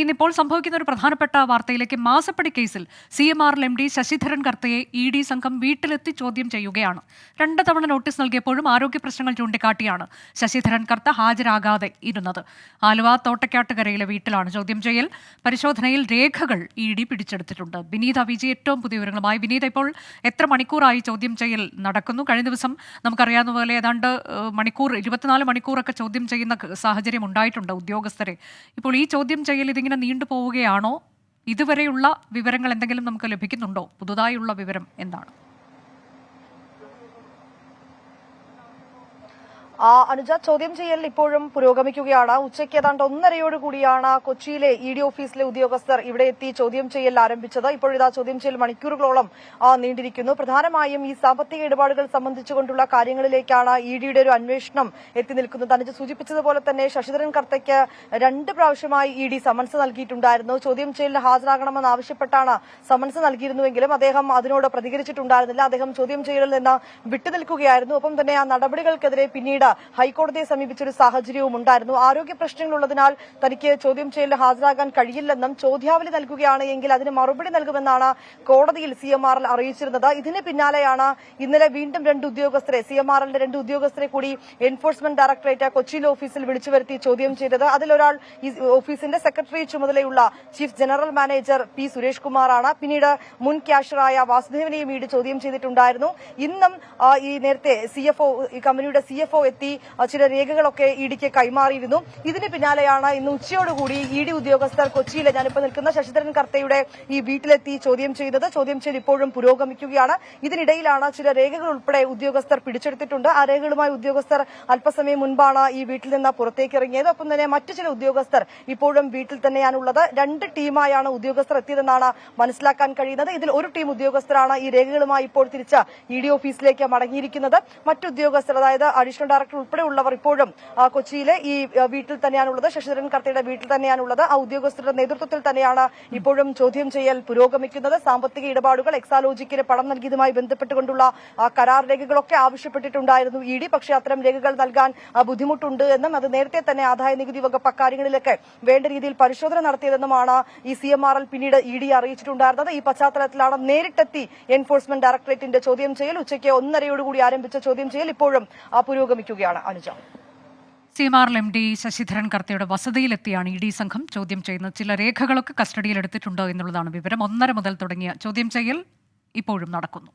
ഇന്നിപ്പോൾ സംഭവിക്കുന്ന ഒരു പ്രധാനപ്പെട്ട വാർത്തയിലേക്ക് മാസപ്പടി കേസിൽ C M R M D Sasidharan കർത്തയെ E D സംഘം വീട്ടിലെത്തി ചോദ്യം ചെയ്യുകയാണ്. രണ്ട് തവണ നോട്ടീസ് നൽകിയപ്പോഴും ആരോഗ്യ പ്രശ്നങ്ങൾ ചൂണ്ടിക്കാട്ടിയാണ് ശശിധരൻ കർത്ത ഹാജരാകാതെ ഇരുന്നത്. ആലുവ തോട്ടക്കാട്ടുകരയിലെ വീട്ടിലാണ് ചോദ്യം ചെയ്യൽ. പരിശോധനയിൽ രേഖകൾ ഇ ഡി പിടിച്ചെടുത്തിട്ടുണ്ട്. വിനീത വിജി ഏറ്റവും പുതിയ വിവരങ്ങളുമായി വിനീത ഇപ്പോൾ എത്ര മണിക്കൂറായി ചോദ്യം ചെയ്യൽ നടക്കുന്നു? കഴിഞ്ഞ ദിവസം നമുക്കറിയാവുന്ന പോലെ ഏതാണ്ട് മണിക്കൂർ ഇരുപത്തിനാല് മണിക്കൂറൊക്കെ ചോദ്യം ചെയ്യുന്ന സാഹചര്യം ഉണ്ടായിട്ടുണ്ട് ഉദ്യോഗസ്ഥരെ. ഇപ്പോൾ ഈ ചോദ്യം ചെയ്യൽ ഇതിങ്ങനെ നീണ്ടുപോവുകയാണോ ഇതുവരെയുള്ള വിവരങ്ങൾ എന്തെങ്കിലും നമുക്ക് ലഭിക്കുന്നുണ്ടോ? പുതുതായുള്ള വിവരം എന്താണ്? അനുജ ചോദ്യം ചെയ്യൽ ഇപ്പോഴും പുരോഗമിക്കുകയാണ്. ഉച്ചയ്ക്ക് ഏതാണ്ട് ഒന്നരയോടുകൂടിയാണ് കൊച്ചിയിലെ ഇ ഡി ഓഫീസിലെ ഉദ്യോഗസ്ഥർ ഇവിടെ എത്തി ചോദ്യം ചെയ്യൽ ആരംഭിച്ചത്. ഇപ്പോഴിതാ ചോദ്യം ചെയ്യൽ മണിക്കൂറുകളോളം നീണ്ടിരിക്കുന്നു. പ്രധാനമായും ഈ സാമ്പത്തിക ഇടപാടുകൾ സംബന്ധിച്ചുകൊണ്ടുള്ള കാര്യങ്ങളിലേക്കാണ് ഇ ഡിയുടെ ഒരു അന്വേഷണം എത്തി നിൽക്കുന്നത്. അനുജ സൂചിപ്പിച്ചതുപോലെ തന്നെ ശശിധരൻ കർത്തയ്ക്ക് രണ്ട് പ്രാവശ്യമായി ഇ ഡി സമൻസ് നൽകിയിട്ടുണ്ടായിരുന്നു. ചോദ്യം ചെയ്യലിന് ഹാജരാകണമെന്ന് ആവശ്യപ്പെട്ടാണ് സമൻസ് നൽകിയിരുന്നുവെങ്കിലും അദ്ദേഹം അതിനോട് പ്രതികരിച്ചിട്ടുണ്ടായിരുന്നില്ല. അദ്ദേഹം ചോദ്യം ചെയ്യലിൽ നിന്ന് വിട്ടുനിൽക്കുകയായിരുന്നു. ഒപ്പം തന്നെ ആ നടപടികൾക്കെതിരെ പിന്നീട് ഹൈക്കോടതിയെ സമീപിച്ചൊരു സാഹചര്യവും ഉണ്ടായിരുന്നു. ആരോഗ്യ പ്രശ്നങ്ങളുള്ളതിനാൽ തനിക്ക് ചോദ്യം ചെയ്യലിൽ ഹാജരാകാൻ കഴിയില്ലെന്നും ചോദ്യാവലി നൽകുകയാണ് എങ്കിൽ അതിന് മറുപടി നൽകുമെന്നാണ് കോടതിയിൽ സി എം ആറിൽ അറിയിച്ചിരുന്നത്. ഇതിന് പിന്നാലെയാണ് ഇന്നലെ വീണ്ടും രണ്ട് ഉദ്യോഗസ്ഥരെ സി എം ആറിന്റെ രണ്ട് ഉദ്യോഗസ്ഥരെ കൂടി എൻഫോഴ്സ്മെന്റ് ഡയറക്ടറേറ്റ് കൊച്ചിയിലെ ഓഫീസിൽ വിളിച്ചു വരുത്തി ചോദ്യം ചെയ്തത്. അതിലൊരാൾ ഈ ഓഫീസിന്റെ സെക്രട്ടറി ചുമതലയുള്ള chief general manager P Suresh കുമാറാണ്. പിന്നീട് മുൻ ക്യാഷറായ വാസുദേവനെയും ഈട് ചോദ്യം ചെയ്തിട്ടുണ്ടായിരുന്നു. ഇന്നും ഈ നേരത്തെ സി ഈ കമ്പനിയുടെ സി എഫ് എത്തി ആ, ചില രേഖകളൊക്കെ ഇ ഡിക്ക് കൈമാറിയിരുന്നു. ഇതിന് പിന്നാലെയാണ് ഇന്ന് ഉച്ചയോടുകൂടി ഇ ഡി ഉദ്യോഗസ്ഥർ കൊച്ചിയിലെ ഞാനിപ്പോൾ നിൽക്കുന്ന ശശിധരൻ കർത്തയുടെ ഈ വീട്ടിലെത്തി ചോദ്യം ചെയ്തത്. ചോദ്യം ചെയ്ത് ഇപ്പോഴും പുരോഗമിക്കുകയാണ്. ഇതിനിടയിലാണ് ചില രേഖകൾ ഉൾപ്പെടെ ഉദ്യോഗസ്ഥർ പിടിച്ചെടുത്തിട്ടുണ്ട്. ആ രേഖകളുമായി ഉദ്യോഗസ്ഥർ അല്പസമയം മുൻപാണ് ഈ വീട്ടിൽ നിന്ന് പുറത്തേക്ക് ഇറങ്ങിയത്. ഒപ്പം തന്നെ മറ്റു ചില ഉദ്യോഗസ്ഥർ ഇപ്പോഴും വീട്ടിൽ തന്നെയാണുള്ളത്. രണ്ട് ടീമായാണ് ഉദ്യോഗസ്ഥർ എത്തിയതെന്നാണ് മനസ്സിലാക്കാൻ കഴിയുന്നത്. ഇതിൽ ഒരു ടീം ഉദ്യോഗസ്ഥരാണ് ഈ രേഖകളുമായി ഇപ്പോൾ തിരിച്ച് ഇ ഡി ഓഫീസിലേക്ക് മടങ്ങിയിരിക്കുന്നത്. മറ്റു ഉദ്യോഗസ്ഥർ അതായത് അഡീഷണൽ ഡയറക്ടർ ഉൾപ്പെടെയുള്ളവർ ഇപ്പോഴും കൊച്ചിയിലെ ഈ വീട്ടിൽ തന്നെയാണുള്ളത്. ശശിധരൻ കർത്തയുടെ വീട്ടിൽ തന്നെയാണുള്ളത്. ആ ഉദ്യോഗസ്ഥരുടെ നേതൃത്വത്തിൽ തന്നെയാണ് ഇപ്പോഴും ചോദ്യം ചെയ്യൽ പുരോഗമിക്കുന്നത്. സാമ്പത്തിക ഇടപാടുകൾ എക്സാലോജിക്കിന് പണം നൽകിയതുമായി ബന്ധപ്പെട്ടുകൊണ്ടുള്ള കരാർ രേഖകളൊക്കെ ആവശ്യപ്പെട്ടിട്ടുണ്ടായിരുന്നു ഇ ഡി. പക്ഷേ അത്തരം രേഖകൾ നൽകാൻ ബുദ്ധിമുട്ടുണ്ട് എന്നും അത് നേരത്തെ തന്നെ ആദായ നികുതി വകുപ്പ് അക്കാര്യങ്ങളിലൊക്കെ വേണ്ട രീതിയിൽ പരിശോധന നടത്തിയതെന്നുമാണ് ഈ സി എം ആർ എൽ പിന്നീട് ഇ ഡി അറിയിച്ചിട്ടുണ്ടായിരുന്നത്. ഈ പശ്ചാത്തലത്തിലാണ് നേരിട്ടെത്തി എൻഫോഴ്സ്മെന്റ് ഡയറക്ടറേറ്റിന്റെ ചോദ്യം ചെയ്യൽ. ഉച്ചയ്ക്ക് ഒന്നരയോടുകൂടി ആരംഭിച്ച ചോദ്യം ചെയ്യൽ ഇപ്പോഴും ആ, പുരോഗമിക്കുകയാണ് Anuja. C M R M D Sasidharan കർത്തയുടെ വസതിയിലെത്തിയാണ് ഇ ഡി സംഘം ചോദ്യം ചെയ്യുന്നത് ചില രേഖകളൊക്കെ കസ്റ്റഡിയിലെടുത്തിട്ടുണ്ടോ എന്നുള്ളതാണ് വിവരം. ഒന്നര മുതൽ തുടങ്ങിയ ചോദ്യം ചെയ്യൽ ഇപ്പോഴും നടക്കുന്നു.